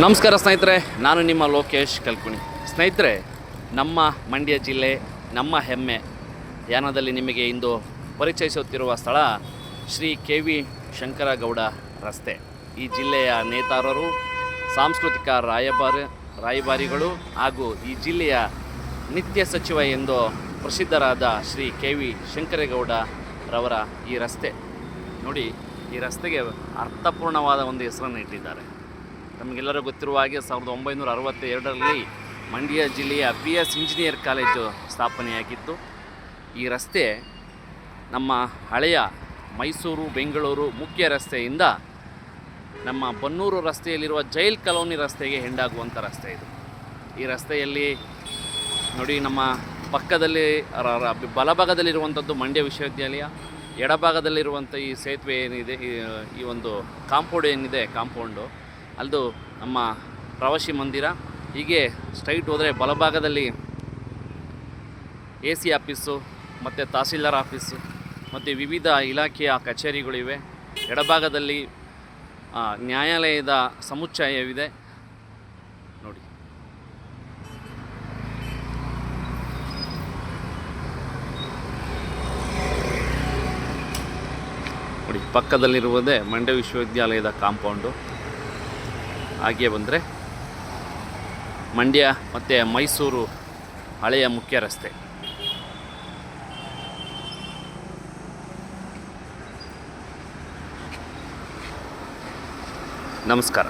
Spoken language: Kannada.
ನಮಸ್ಕಾರ ಸ್ನೇಹಿತರೆ, ನಾನು ನಿಮ್ಮ ಲೋಕೇಶ್ ಕಲ್ಕುಣಿ ಸ್ನೇಹಿತರೆ, ನಮ್ಮ ಮಂಡ್ಯ ಜಿಲ್ಲೆ, ನಮ್ಮ ಹೆಮ್ಮೆ ಯಾನದಲ್ಲಿ ನಿಮಗೆ ಇಂದು ಪರಿಚಯಿಸುತ್ತಿರುವ ಸ್ಥಳ ಶ್ರೀ ಕೆ ವಿ ಶಂಕರಗೌಡ ರಸ್ತೆ. ಈ ಜಿಲ್ಲೆಯ ನೇತಾರರು, ಸಾಂಸ್ಕೃತಿಕ ರಾಯಭಾರಿ ರಾಯಭಾರಿಗಳು ಹಾಗೂ ಈ ಜಿಲ್ಲೆಯ ನಿತ್ಯ ಸಚಿವ ಎಂದು ಪ್ರಸಿದ್ಧರಾದ ಶ್ರೀ ಕೆ ವಿ ಶಂಕರೇಗೌಡ ರವರ ಈ ರಸ್ತೆ. ನೋಡಿ, ಈ ರಸ್ತೆಗೆ ಅರ್ಥಪೂರ್ಣವಾದ ಒಂದು ಹೆಸರನ್ನು ಇಟ್ಟಿದ್ದಾರೆ. ನಮಗೆಲ್ಲರೂ ಗೊತ್ತಿರುವ ಹಾಗೆ ಸಾವಿರದ ಒಂಬೈನೂರ ಅರವತ್ತೆರಡರಲ್ಲಿ ಮಂಡ್ಯ ಜಿಲ್ಲೆಯ ಪಿ ಎಸ್ ಇಂಜಿನಿಯರ್ ಕಾಲೇಜು ಸ್ಥಾಪನೆಯಾಗಿತ್ತು. ಈ ರಸ್ತೆ ನಮ್ಮ ಹಳೆಯ ಮೈಸೂರು, ಬೆಂಗಳೂರು ಮುಖ್ಯ ರಸ್ತೆಯಿಂದ ನಮ್ಮ ಬನ್ನೂರು ರಸ್ತೆಯಲ್ಲಿರುವ ಜೈಲ್ ಕಾಲೋನಿ ರಸ್ತೆಗೆ ಹೆಂಡಾಗುವಂಥ ರಸ್ತೆ ಇದು. ಈ ರಸ್ತೆಯಲ್ಲಿ ನೋಡಿ ನಮ್ಮ ಪಕ್ಕದಲ್ಲಿ ಬಲಭಾಗದಲ್ಲಿರುವಂಥದ್ದು ಮಂಡ್ಯ ವಿಶ್ವವಿದ್ಯಾಲಯ, ಎಡಭಾಗದಲ್ಲಿರುವಂಥ ಈ ಸೇತುವೆ ಏನಿದೆ ಈ ಒಂದು ಕಾಂಪೌಂಡ್ ಏನಿದೆ, ಕಾಂಪೌಂಡು ಅಲ್ಲದು ನಮ್ಮ ಪ್ರವಾಸಿ ಮಂದಿರ. ಹೀಗೆ ಸ್ಟ್ರೈಟ್ ಹೋದರೆ ಬಲಭಾಗದಲ್ಲಿ ಎ ಸಿ ಆಫೀಸು, ಮತ್ತು ತಹಸೀಲ್ದಾರ್ ಆಫೀಸು, ಮತ್ತು ವಿವಿಧ ಇಲಾಖೆಯ ಕಚೇರಿಗಳಿವೆ ಎಡಭಾಗದಲ್ಲಿ ನ್ಯಾಯಾಲಯದ ಸಮುಚ್ಚಯವಿದೆ. ನೋಡಿ. ನೋಡಿ, ಪಕ್ಕದಲ್ಲಿರುವುದೇ ಮಂಡ್ಯ ವಿಶ್ವವಿದ್ಯಾಲಯದ ಕಾಂಪೌಂಡು. ಹಾಗೆ ಬಂದರೆ ಮಂಡ್ಯ ಮತ್ತು ಮೈಸೂರು ಹಳೆಯ ಮುಖ್ಯ ರಸ್ತೆ. ನಮಸ್ಕಾರ.